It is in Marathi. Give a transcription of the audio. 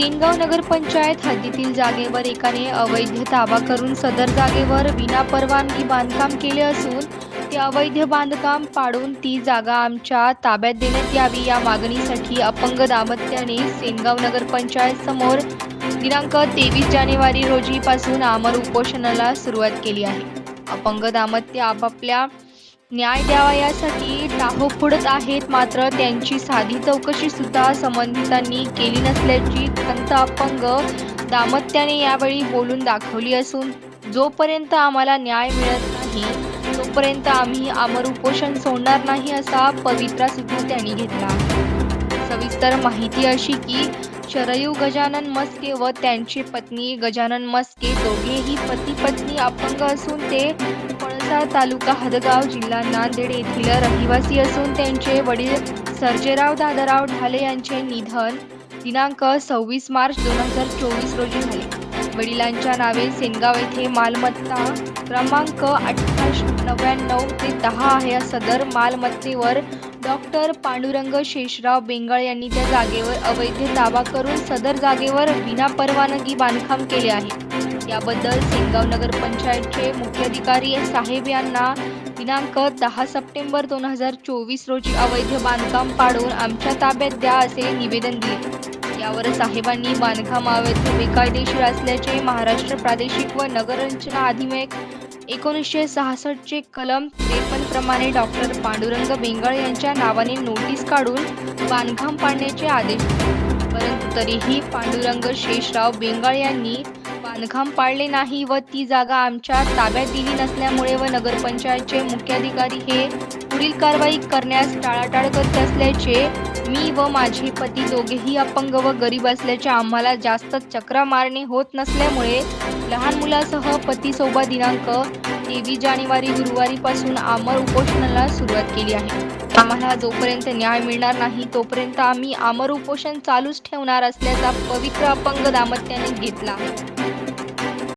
सेनगाव नगरपंचायत हद्दीतील जागेवर एकाने अवैध ताबा करून सदर जागेवर विनापरवानगी बांधकाम केले असून ते अवैध बांधकाम पाडून ती जागा आमच्या ताब्यात देण्यात यावी या मागणीसाठी अपंग दाम्पत्याने सेनगाव नगरपंचायत समोर दिनांक तेवीस जानेवारी रोजीपासून आमर उपोषणाला सुरुवात केली आहे. अपंग दाम्पत्य आपापल्या न्याय द्यावा यासाठी टाहो फोडत आहेत मात्र त्यांची साधी चौकशी सुद्धा संबंधितांनी केली नसल्याची खंत अपंग दाम्पत्याने यावेळी बोलून दाखवली असून जोपर्यंत आम्हाला न्याय मिळत नाही तोपर्यंत आम्ही अमर उपोषण सोडणार नाही असा पवित्रा सुद्धा त्यांनी घेतला. सविस्तर माहिती अशी की शरयू गजानन मस्के व त्यांची पत्नी गजानन मस्के दोघेही पती पत्नी अपंग असून ते पळसा तालुका हदगाव जिल्हा नांदेड येथील रहिवासी असून त्यांचे वडील सर्जेराव दादाराव ढाले यांचे निधन दिनांक सव्वीस मार्च दोन हजार चोवीस रोजी झाले. वडिलांच्या नावे सेनगाव येथे मालमत्ता क्रमांक अठ्ठावीस नव्याण्णव ते दहा आहे सदर मालमत्तेवर डॉक्टर पांडुरंग शेषराव बेंगाळ यांनी त्या जागेवर अवैध ताबा करून सदर जागेवर विनापरवानगी बांधकाम केले आहे. याबद्दल सेनगाव नगरपंचायतचे मुख्याधिकारी साहेब यांना दिनांक दहा सप्टेंबर दोन हजार चोवीस रोजी अवैध बांधकाम पाडून आमच्या ताब्यात द्या असे निवेदन दिले. यावर साहेबांनी बांधकाम अवैध बेकायदेशीर असल्याचे महाराष्ट्र प्रादेशिक व नगररचना अधिनियम एकोणीसशे सहासष्टचे कलम त्रेपन्न प्रमाणे डॉक्टर पांडुरंग बेंगळ यांच्या नावाने नोटीस काढून बांधकाम पाडण्याचे आदेश परंतु तरीही पांडुरंग शेषराव बेंगाळ यांनी बांधकाम पाडले नाही व ती जागा आमच्या ताब्यात दिली नसल्यामुळे व नगरपंचायतचे मुख्याधिकारी हे पुढील कारवाई करण्यास टाळाटाळ करत असल्याचे मी व माझे पती दोघेही अपंग व गरीब असल्याचे आम्हाला जास्त चक्रा मारणे होत नसल्यामुळे लहान मुलासह पतीसोबत दिनांक तेवीस जानेवारी गुरुवारीपासून आमर उपोषणाला सुरुवात केली आहे. आम्हाला जोपर्यंत न्याय मिळणार नाही तोपर्यंत आम्ही आमर उपोषण चालूच ठेवणार असल्याचा पवित्र अपंग दाम्पत्याने घेतला.